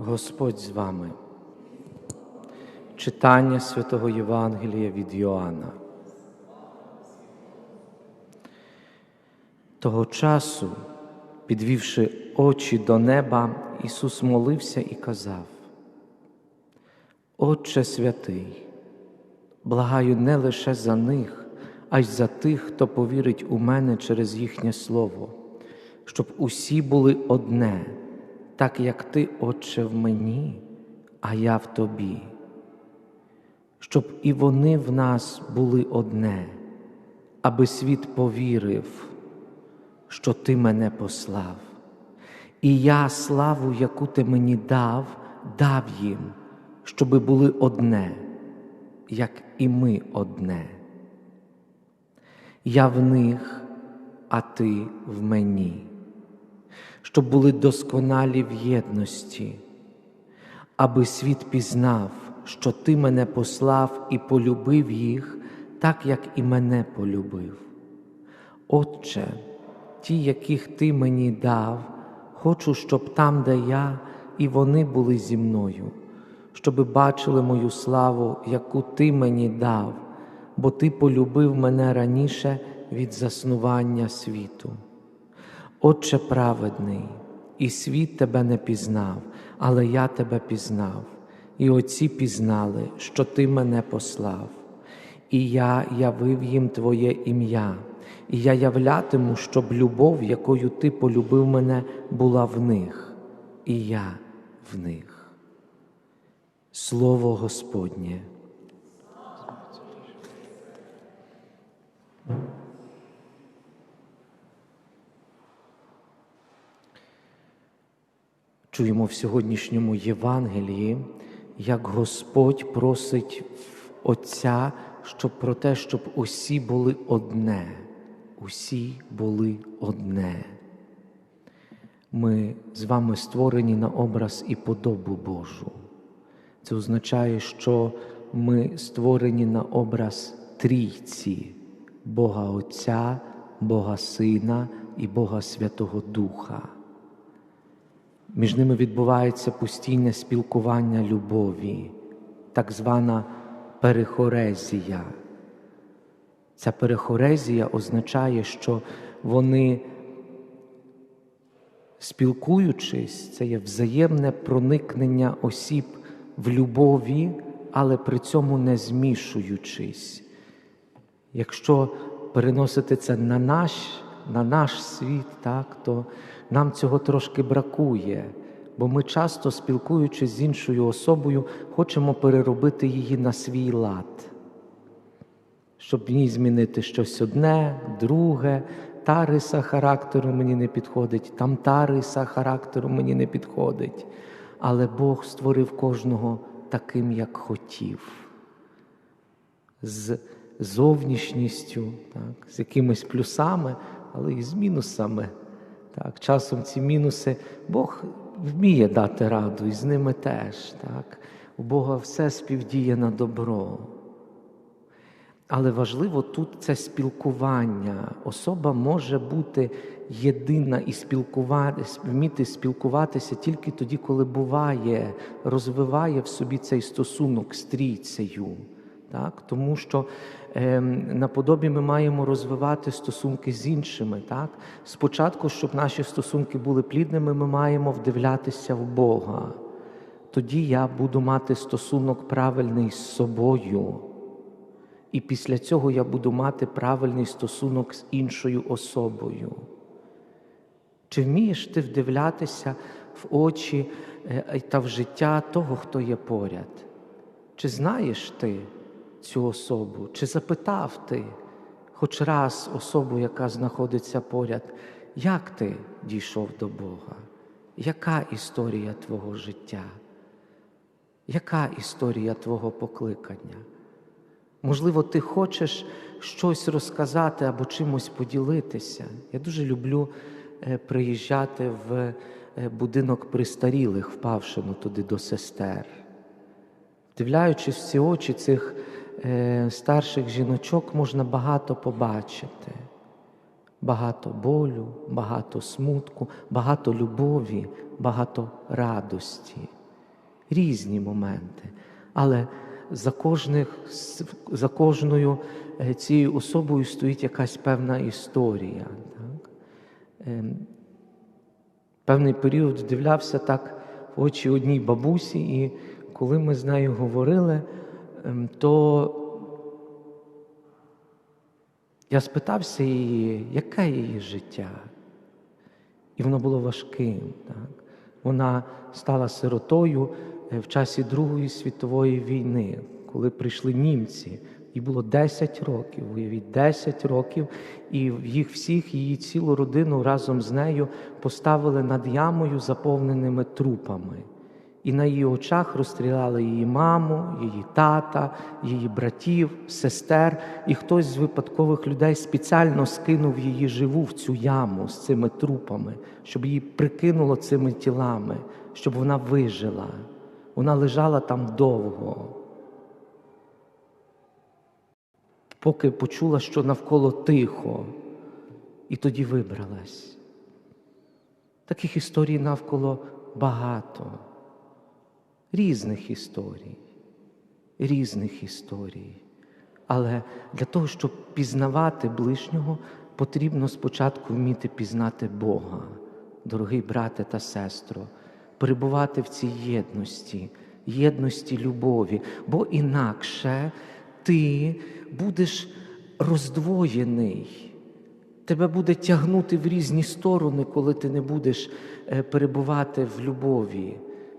Господь з вами. Читання святого Євангелія від Йоанна. Того часу, підвівши очі до неба, Ісус молився і казав: Отче святий, благаю не лише за них, а й за тих, хто повірить у мене через їхнє Слово, щоб усі були одне, так як Ти, Отче, в мені, а я в Тобі, щоб і вони в нас були одне, аби світ повірив, що Ти мене послав, і я славу, яку Ти мені дав, дав їм, щоби були одне, як і ми одне. Я в них, а ти в мені, щоб були досконалі в єдності, аби світ пізнав, що ти мене послав і полюбив їх, так як і мене полюбив. Отче, ті, яких ти мені дав, хочу, щоб там, де я, і вони були зі мною, щоби бачили мою славу, яку ти мені дав бо Ти полюбив мене раніше від заснування світу. Отче праведний, і світ тебе не пізнав, але я тебе пізнав, і отці пізнали, що Ти мене послав, і я явив їм Твоє ім'я, і я являтиму, щоб любов, якою Ти полюбив мене, була в них, і я в них. Слово Господнє. Чуємо в сьогоднішньому Євангелії, як Господь просить Отця, щоб про те, щоб усі були одне, усі були одне. Ми з вами створені на образ і подобу Божу. Це означає, що ми створені на образ трійці Бога Отця, Бога Сина і Бога Святого Духа. Між ними відбувається постійне спілкування любові, так звана перехорезія. Ця перехорезія означає, що вони, спілкуючись, це є взаємне проникнення осіб в любові, але при цьому не змішуючись. Якщо переносити це на наш на наш світ, так, то нам цього трошки бракує, бо ми часто, спілкуючись з іншою особою, хочемо переробити її на свій лад, щоб в ній змінити щось одне, друге, та риса характеру мені не підходить, там та риса характеру мені не підходить. Але Бог створив кожного таким, як хотів. З зовнішністю, так, з якимись плюсами, але і з мінусами. Так, Часом ці мінуси Бог вміє дати раду, і з ними теж. Так. У Бога все співдіє на добро. Але важливо тут це спілкування. Особа може бути єдина і спілкувати, вміти спілкуватися тільки тоді, коли буває, розвиває в собі цей стосунок з трійцею. Так? Тому що е, наподобі ми маємо розвивати стосунки з іншими. Так? Спочатку, щоб наші стосунки були плідними, ми маємо вдивлятися в Бога. Тоді я буду мати стосунок правильний з собою. І після цього я буду мати правильний стосунок з іншою особою. Чи вмієш ти вдивлятися в очі е, та в життя того, хто є поряд? Чи знаєш ти? Цю особу? Чи запитав ти хоч раз особу, яка знаходиться поряд, як ти дійшов до Бога? Яка історія твого життя? Яка історія твого покликання? Можливо, ти хочеш щось розказати або чимось поділитися. Я дуже люблю е, приїжджати в е, будинок пристарілих, впавшину туди до сестер. Вдивляючись в ці очі цих старших жіночок можна багато побачити, багато болю, багато смутку, багато любові, багато радості. різні моменти. Але за, кожних, за кожною е, цією особою стоїть якась певна історія. Так? Ем, Певний період дивлявся так в очі одній бабусі, і коли ми з нею говорили, то я спитався її, яке її життя? І воно було важким. Так? Вона стала сиротою е, в часі Другої світової війни, коли прийшли німці. Їй було 10 років, уявіть, 10 років, і їх всіх, її цілу родину разом з нею поставили над ямою, заповненими трупами. І на її очах розстріляли її маму, її тата, її братів, сестер, і хтось з випадкових людей спеціально скинув її живу в цю яму з цими трупами, щоб її прикинуло цими тілами, щоб вона вижила. Вона лежала там довго. Поки почула, що навколо тихо, і тоді вибралась. Таких історій навколо багато різних історій, різних історій. Але для того, щоб пізнавати ближнього, потрібно спочатку вміти пізнати Бога, дорогий брате та сестро, перебувати в цій єдності, єдності любові, бо інакше ти будеш роздвоєний. Тебе буде тягнути в різні сторони, коли ти не будеш е, перебувати в любові.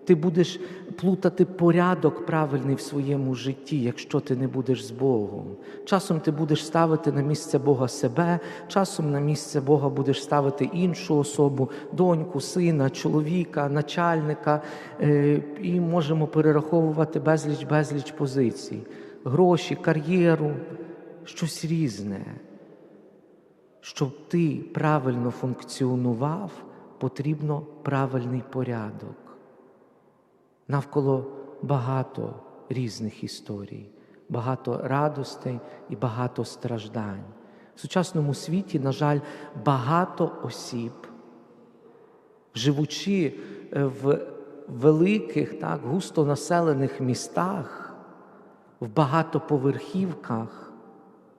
Ти будеш плутати порядок правильний в своєму житті, якщо ти не будеш з Богом. Часом ти будеш ставити на місце Бога себе, часом на місце Бога будеш ставити іншу особу, доньку, сина, чоловіка, начальника, е, і можемо перераховувати безліч, безліч позицій, гроші, кар'єру, щось різне. Щоб ти правильно функціонував, потрібно правильний порядок навколо багато різних історій, багато радостей і багато страждань. В сучасному світі, на жаль, багато осіб, живучи е, в великих, так, густонаселених містах, в багатоповерхівках,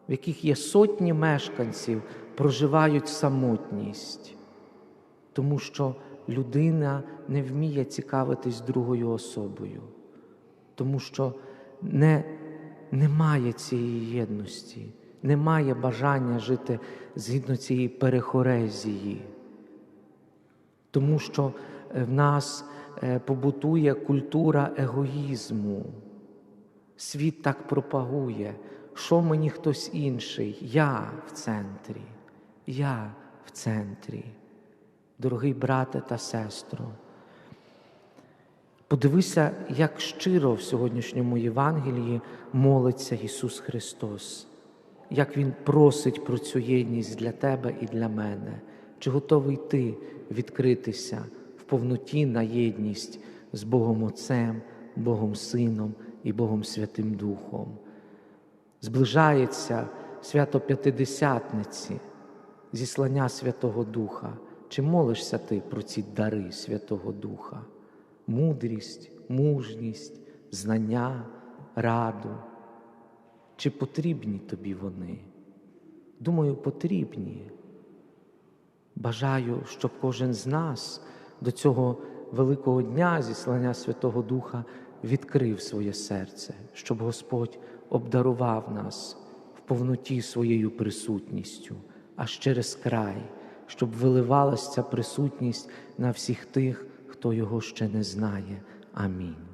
в яких є сотні мешканців, проживають самотність, тому що людина не вміє цікавитись другою особою, тому що не, немає цієї єдності, немає бажання жити згідно цієї перехорезії, тому що е, в нас е, побутує культура егоїзму. Світ так пропагує, що мені хтось інший, я в центрі, я в центрі дорогий брате та сестро. Подивися, як щиро в сьогоднішньому Євангелії молиться Ісус Христос, як Він просить про цю єдність для тебе і для мене, чи готовий ти відкритися в повноті на єдність з Богом Отцем, Богом Сином і Богом Святим Духом. Зближається свято П'ятидесятниці, зіслання Святого Духа. Чи молишся ти про ці дари Святого Духа, мудрість, мужність, знання, раду? Чи потрібні тобі вони? Думаю, потрібні. Бажаю, щоб кожен з нас до цього великого дня зіслання Святого Духа відкрив своє серце, щоб Господь обдарував нас в повноті своєю присутністю, аж через край щоб виливалася присутність на всіх тих, хто його ще не знає. Амінь.